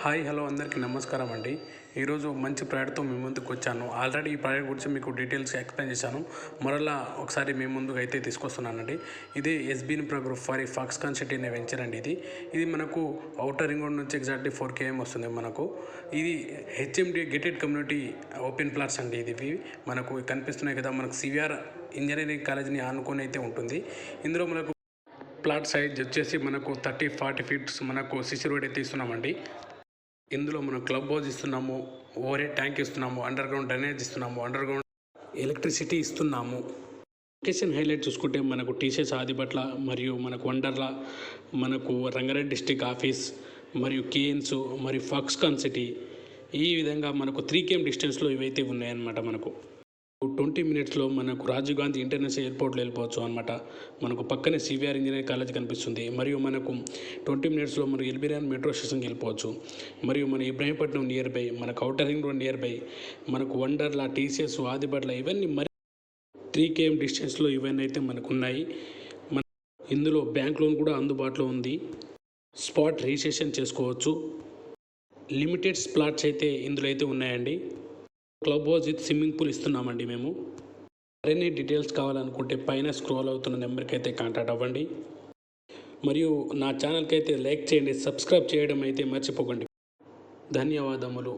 Hi hello అందరికీ నమస్కారం అండి. ఈరోజు మంచి ప్రాడక్ట్తో మీ ముందుకు వచ్చాను. ఆల్రెడీ ఈ ప్రాడక్ట్ గురించి మీకు డీటెయిల్స్ ఎక్స్ప్లెయిన్ చేశాను. మరలా ఒకసారి మీ ముందుకు అయితే తీసుకొస్తున్నానండి. ఇది ఎస్బీన్ ప్రగ్రూప్ ఫర్ ఈ ఫాక్స్కాన్ సిటీ అనే వెంచర్ అండి ఇది. ఇది మనకు అవుటర్ రింగ్ రోడ్ నుంచి ఎగ్జాక్ట్లీ ఫోర్ కేఎం వస్తుంది మనకు. ఇది HMD gated community open plots అండి ఇది. మనకు కనిపిస్తున్నాయి కదా మనకు సివిఆర్ ఇంజనీరింగ్ కాలేజ్ని ఆనుకొని అయితే ఉంటుంది. ఇందులో మనకు ప్లాట్ సైజ్ వచ్చేసి మనకు థర్టీ ఫార్టీ ఫీట్స్ మనకు సిసి రోడ్ అయితే ఇస్తున్నామండి. ఇందులో మనం క్లబ్ హౌస్ ఇస్తున్నాము ఓవరే ట్యాంక్ ఇస్తున్నాము అండర్ గ్రౌండ్ డ్రైనేజ్ ఇస్తున్నాము అండర్ గ్రౌండ్ ఎలక్ట్రిసిటీ ఇస్తున్నాము. లొకేషన్ హైలైట్ చూసుకుంటే మనకు టీసీఎస్ ఆదిపట్ల మరియు మనకు వండర్లా మనకు రంగారెడ్డి డిస్టిక్ ఆఫీస్ మరియు కేన్స్ మరియు ఫాక్స్కాన్ సిటీ. ఈ విధంగా మనకు త్రీ కేఎం డిస్టెన్స్లో ఇవైతే ఉన్నాయన్నమాట మనకు. ట్వంటీ మినిట్స్లో మనకు రాజీవ్ గాంధీ ఇంటర్నేషనల్ ఎయిర్పోర్ట్లో వెళ్ళిపోవచ్చు అనమాట మనకు పక్కనే సివిఆర్ ఇంజనీరింగ్ కాలేజ్ కనిపిస్తుంది. మరియు మనకు ట్వంటీ మినిట్స్లో మనకు ఎల్బిరాన్ మెట్రో స్టేషన్కి వెళ్ళిపోవచ్చు. మరియు మన ఇబ్రాహీంపట్నం నియర్ బై మనకు outer ring road near by మనకు వండర్లా టీసీఎస్ ఆదిపట్ల ఇవన్నీ మరి త్రీ కేఎం డిస్టెన్స్లో ఇవన్నీ అయితే మనకు ఉన్నాయి మన ఇందులో బ్యాంక్ లోన్ కూడా అందుబాటులో ఉంది. స్పాట్ రిజిస్ట్రేషన్ చేసుకోవచ్చు. లిమిటెడ్ స్ప్లాట్స్ అయితే ఇందులో అయితే ఉన్నాయండి. Club house with swimming pool ఇస్తున్నామండి మేము. మరిన్ని డీటెయిల్స్ కావాలనుకుంటే పైన స్క్రోల్ అవుతున్న నెంబర్కి అయితే కాంటాక్ట్ అవ్వండి. మరియు నా ఛానల్కి అయితే లైక్ చేయండి సబ్స్క్రైబ్ చేయడం అయితే మర్చిపోకండి. ధన్యవాదములు.